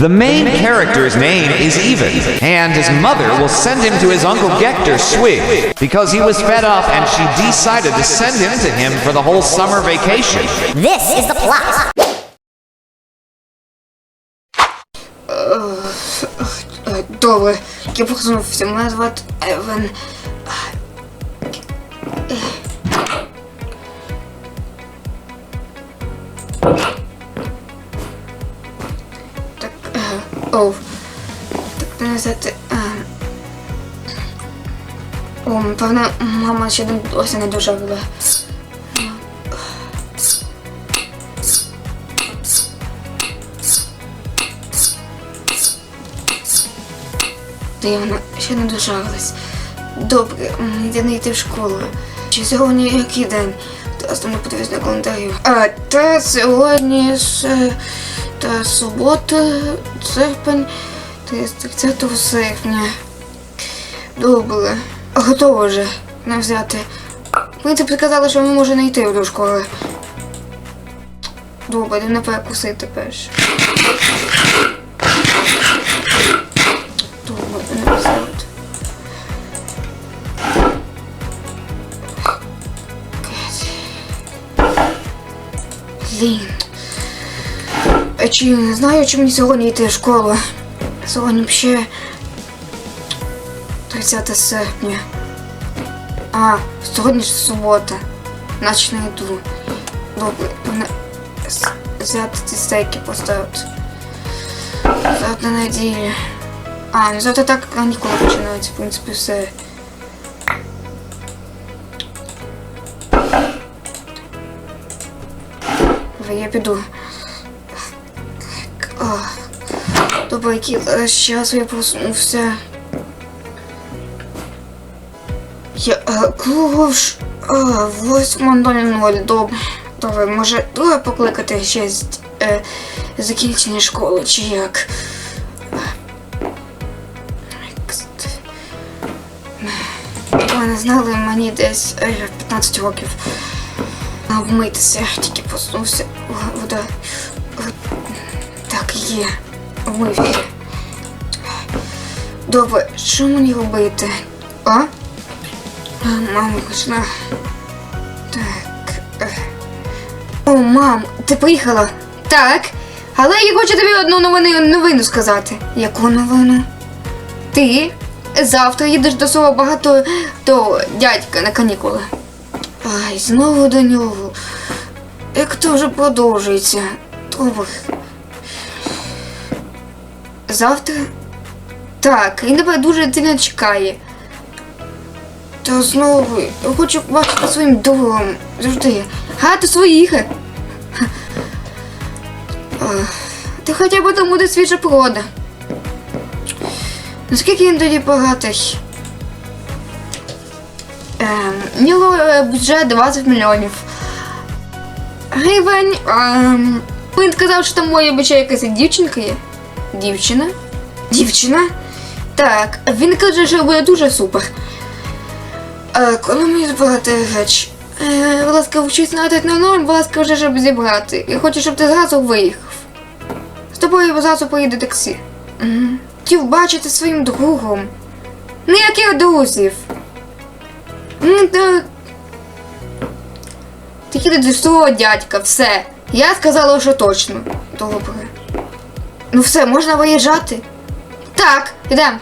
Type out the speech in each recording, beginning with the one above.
The main character's name is Even, and his mother will send him to his uncle Gector Swig because he was fed up and she decided to send him to him for the whole summer vacation. This is the plot. Е, Добре, я просунувся. Мене звати Евен. Так, Оу. Так, е, О, певно, мама ще досі не доживала. Дивно, ще не дожарилась. Добре, йде не йти в школу. Чи сьогодні який день? Та не подивись на календарю. А, та сьогодні с... та субота, серпень, 30 серпня. Добре. Готово вже не взяти. Мені це сказали, що ми можемо не йти до школи. Добре, йдемо на перекусити перш. Добре, не взяти. Блін. Чи не знаю, чи мені сьогодні йти в школу. Сьогодні ще 30 серпня. А, сьогодні ж субота. Наче не йду. Добре, взяти ці стейки поставити. Завтра неділя. А, ну завтра так канікули починаються, в принципі, все. Я піду. Добре, який зараз час я проснувся. Я е, кого ж? А, 8.00, добре. Добре, може, друге покликати ще з е, закінчення школи, чи як? Ви знали, мені десь е, 15 років. Обмитися, тільки проснувся. Вода. Так, є. Вмився. Добре, що мені робити? А? Мама пішла. Так. е. О, мам, ти приїхала? Так. Але я хочу тобі одну новину, новину сказати. Яку новину? Ти завтра їдеш до свого багато до дядька на канікули. Ай, знову до нього. Як то вже продовжується? Добре. Завтра? Так, він тебе дуже сильно чекає. Та знову, я хочу бачити своїм другом. Завжди. Гати своїх. Ах, Ти хоча б там буде свіжа порода. Наскільки він тоді багатий? Ем, у нього е, бюджет 20 мільйонів. Гривень. Ем, він сказав, що там моя бюджет якась дівчинка є. Дівчина? Дівчина? Так, він каже, що буде дуже супер. Е, коли мені збирати реч? Е, будь ласка, на 9.00, будь ласка, вже щоб зібрати. Я хочу, щоб ти зразу виїхав. З тобою зразу поїде таксі. Хотів бачити своїм другом. Ніяких друзів. Ну, та... Ти їдеш до свого дядька, все. Я сказала, що точно. Добре. Ну все, можна виїжджати? Так, йдемо.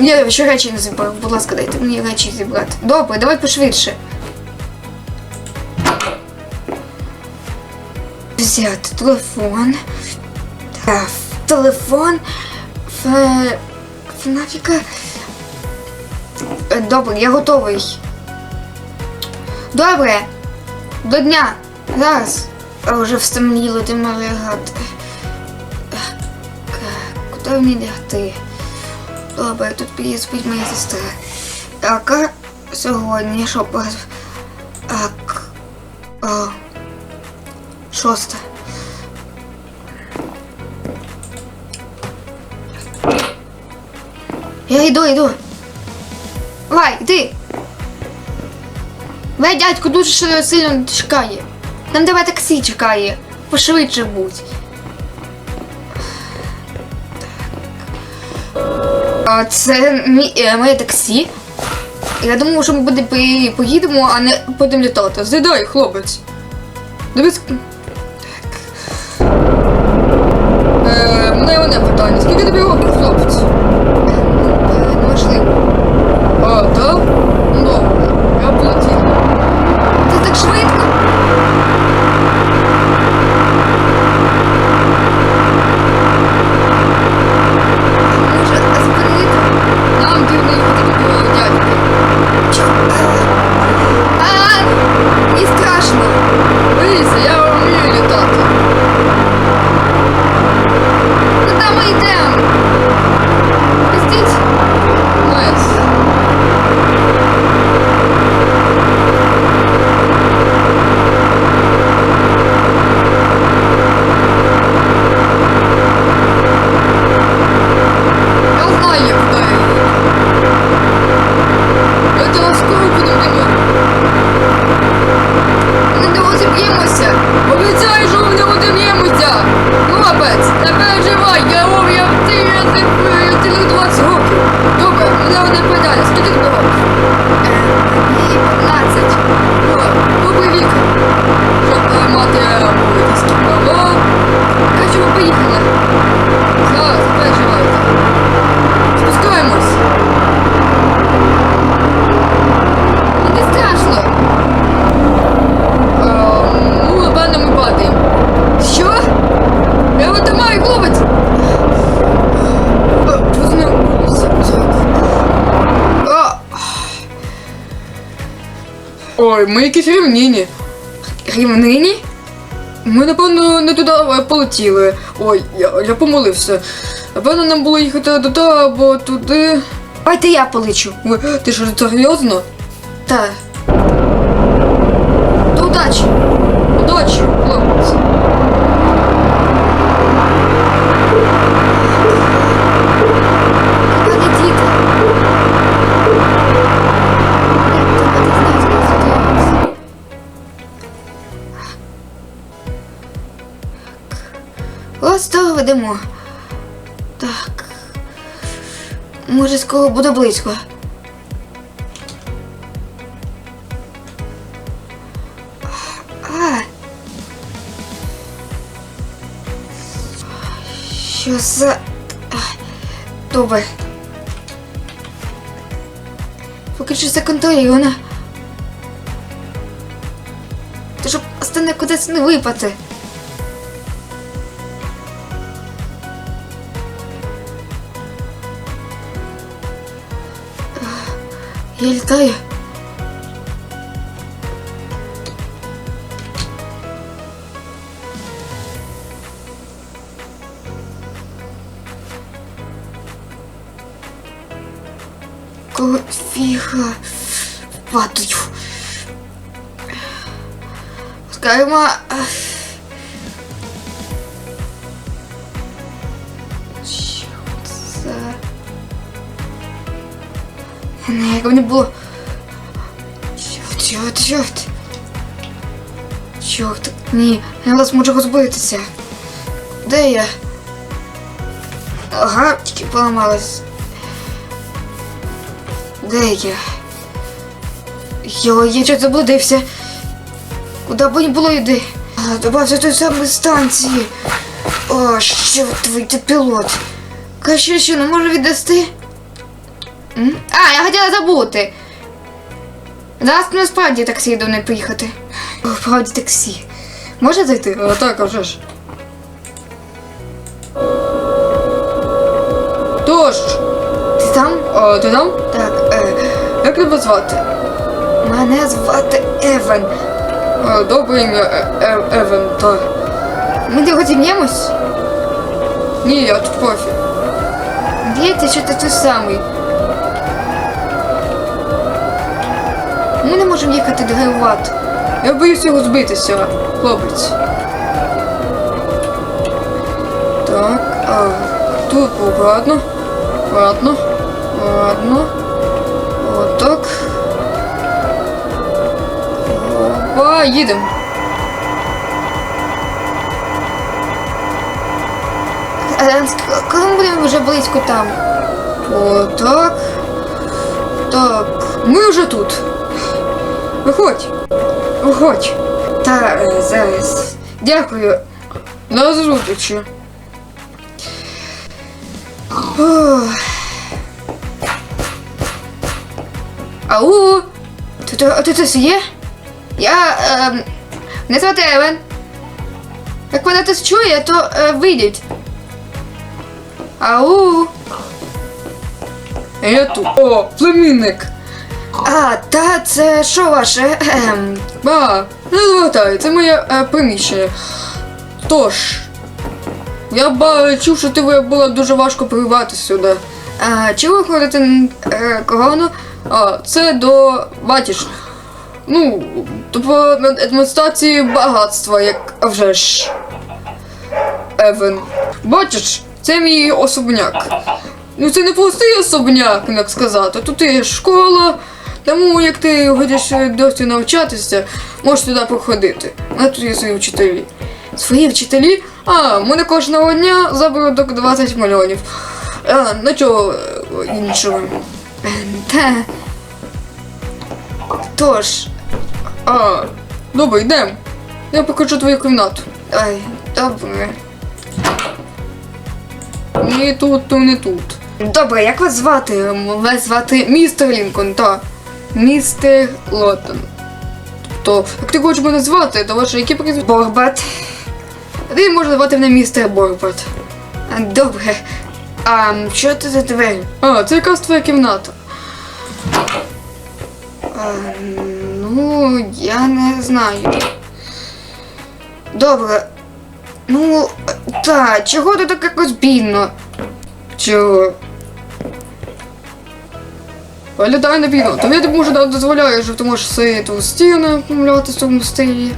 Я ще речі не зібрав. Будь ласка, дайте мені речі зібрати. Добре, давай пошвидше. Взяти телефон. Так, телефон. Ф... Фнафіка. Е, Добре, я готовий. Добре. До дня. Зараз. Вже встемніло, ти мав лягати. Е, Куди мені лягти? Добре, тут піде моя сестра. Яка сьогодні що по... Так. О. Шоста. Я йду, йду. Давай, йди. Ви, дядько, дуже ще сильно чекає. Нам тебе таксі чекає. Пошвидше будь. А це е, моє таксі. Я думав, що ми буде поїдемо, а не будемо літати. Зайдай, хлопець. Дивись. Так. Е, мене питання. Скільки тобі Ой, ми якісь рівнині. Рівнині? Ми, напевно, не туди полетіли. Ой, я, я помолився. Напевно, нам було їхати туди або туди. Давайте я полечу. Ой, ти що, серйозно? Так. Буде близько. А. Що за. А, Добре. Поки що це контрольовано. Та щоб остане кудись не випати. Я літаю. Кого фіга падаю. Скажімо, Не, як не було. Чорт, чорт, чорт. Чорт, ні, я вас можу розбитися. Де я? Ага, тільки поламалась. Де я? Йо, я чого заблудився. Куди б не було йди? Добався той самої станції. О, що твій пілот. Краще що, не можу віддасти? А, я хотіла забути. Зараз насправді таксі до не поїхати. О, правді таксі. Можна зайти? А, так, вже ж. Тож, ти там? А, ти там? Так, е, як тебе звати? Мене звати Еван. А, добре ім'я е, е, Еван, так. Ми не розім'ємось? Ні, я тут профі. Здається, що ти той самий. Ми не можемо їхати драйвувати. Я боюся його збитися, хлопець. Так, а тут обратно. Ладно. Ладно. Отак. Опа, їдемо. Е, ск- Коли ми будемо вже близько там? О, так. Так, ми вже тут. Виходь. Виходь. Та е, зараз. Дякую. На зустрічі. Ау! Тут, тут хтось є? Я. Ем, не звати Евен. Як мене хтось чує, то е, вийдіть. Ау! Я тут. О, племінник. А, та це що ваше? Ем. А, не звертаю, це моє е, приміщення. Тож. Я ба, чув, що ти було дуже важко прибрати сюди. А, чи ви ходите на е, корону? А, це до бачиш. Ну, тобто на демонстрації багатства, як а вже ж. Евен. Бачиш, це мій особняк. Ну це не простий особняк, як сказати. Тут є школа, тому як ти хочеш досі навчатися, можеш туди походити. А тут є свої вчителі. Свої вчителі? А, мене кожного дня заберуть 20 мільйонів. А, нічого е, іншого. Е, Та. Тож. А, добре, йдемо. Я покажу твою кімнату. Ай, добре. Ні тут, то не тут. Добре, як вас звати? Вас звати містер Лінкольн, та. Містер Лоттон. Тобто, як ти хочеш мене звати, то ваше які прізвище? Борбат. Ти можеш звати мене містер Борбат. Добре. А що це за двері? А, це якраз твоя кімната. А, ну, я не знаю. Добре. Ну, та, чого ти так якось бідно? Чого? Виглядає не бідно. Тобі ти може дозволяю, що ти можеш сидіти у стіни, малювати в своєму стилі.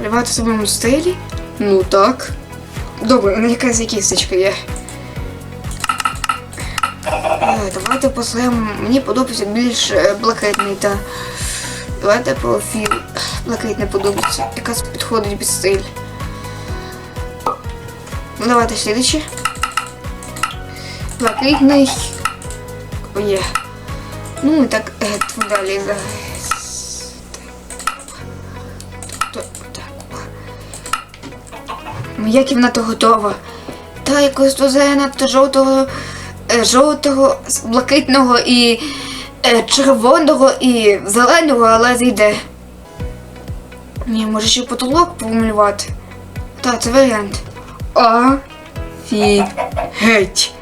Малювати в своєму стилі? Ну так. Добре, у мене якась кісточка є. Е, Давайте посилаємо. Мені подобається більш е, блакитний та. Давайте профіль. Блакитний подобається. Якраз підходить під стиль. Ну давайте слідче. Блакитний. О, є. Ну і так е, тут далі зараз. Так, так, так. Моя кімната готова. Та якось то занадто жовтого, е, жовтого, блакитного і е, червоного і зеленого, але зійде. Ні, може ще потолок помалювати. Так, це варіант. Офігеть. М.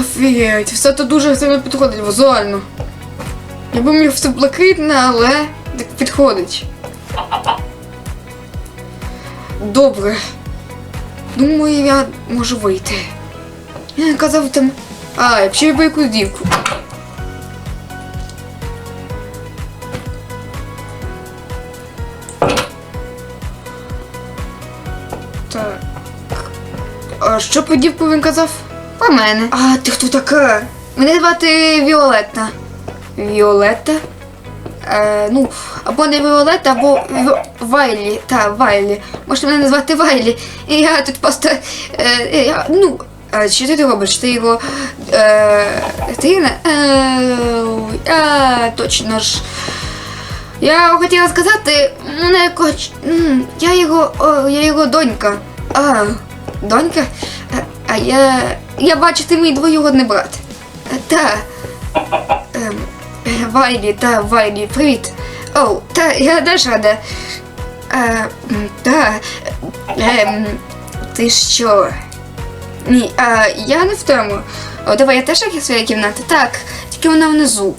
Офігеть, все це дуже сильно підходить візуально. Я би міг все блакитне, але так підходить. Добре. Думаю, я можу вийти. Я казав там. А, якщо я якусь дівку. Так. А що по дівку він казав? Про мене. А ти хто така? Мене звати Віолетта. Віолетта? Е, ну, або не Віолетта, або Ві- Вайлі. Та, Вайлі. Можете мене назвати Вайлі. І я тут просто. Е, я, ну, а що ти робиш? Ти його. Е, ти не. Е, а, точно ж. Я хотіла сказати, мене коч. м, Я його. О, я його донька. А, донька? А, а я. Я бачу, ти мій двоюродний брат. Е, Та. Ем, е, Вайлі, та Вайлі, привіт. О, та я теж рада. Е, м, та. Ем, ти що? Ні, а я не в тому. О, давай, я теж як своя кімната. Так, тільки вона внизу.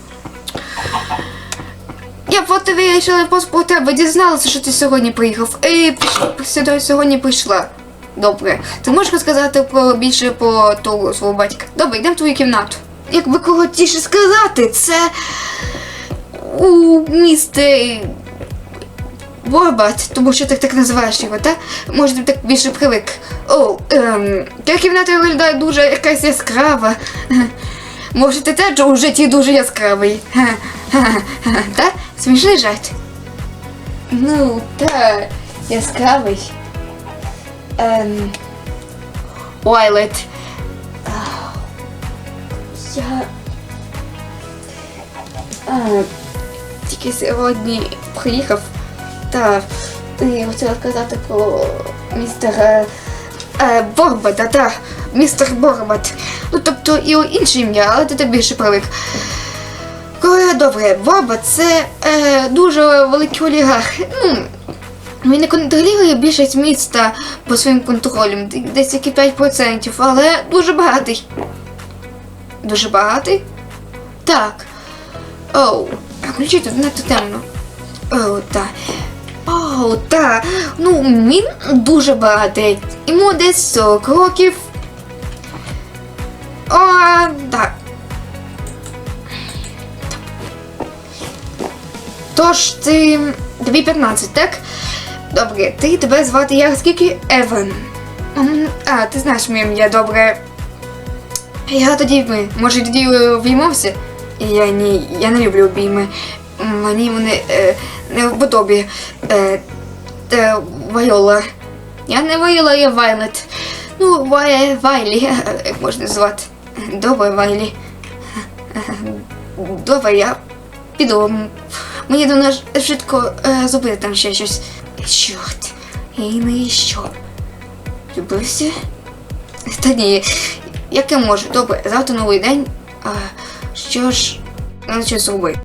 Я просто вирішила просто про тебе дізналася, що ти сьогодні приїхав. І піш- сюди сьогодні прийшла. Добре. Ти можеш розказати про більше про того свого батька? Добре, йдемо в твою кімнату. Як би коротіше сказати, це у місті Ворбат, тому що ти так називаєш його, так? Може, ти так більше привик. О, ем, та кімната виглядає дуже якась яскрава. Може, ти теж у житті дуже яскравий. Ха-ха-ха. Та? Смішний жарт. Ну, та, яскравий. Ем... Вайлет. Я... А, тільки сьогодні приїхав та і хотіла сказати про містера е, Борбата, та, містер Борбат. Ну, тобто і інше ім'я, але ти більше привик. Коли добре, Борбат це е, дуже великий олігарх. Ну, він не контролює більшість міста по своїм контролям, десь тільки 5%, але дуже багатий. Дуже багатий? Так. Оу, а ключі тут надто темно. Оу, так. Оу, так. Ну, він дуже багатий. Йому десь 40 років. О, так. Тож ти. Тобі 15, так? Добре, ти тебе звати як скільки Еван. А, ти знаєш моє ім'я, добре. Я тоді ми. Може тоді е, обіймався? Я ні, я не люблю обійми. Мені вони е, не в подобі. Е, е, Вайола. Я не Вайола, я Вайлет. Ну, Вай, Вайлі, е, як можна звати. Добре, Вайлі. Добре, я піду. Мені до нас швидко е, зробити там ще щось. Чорт. І ну і що? Любився? Та ні, як я можу. Добре, завтра новий день. А, що ж, я щось зробити.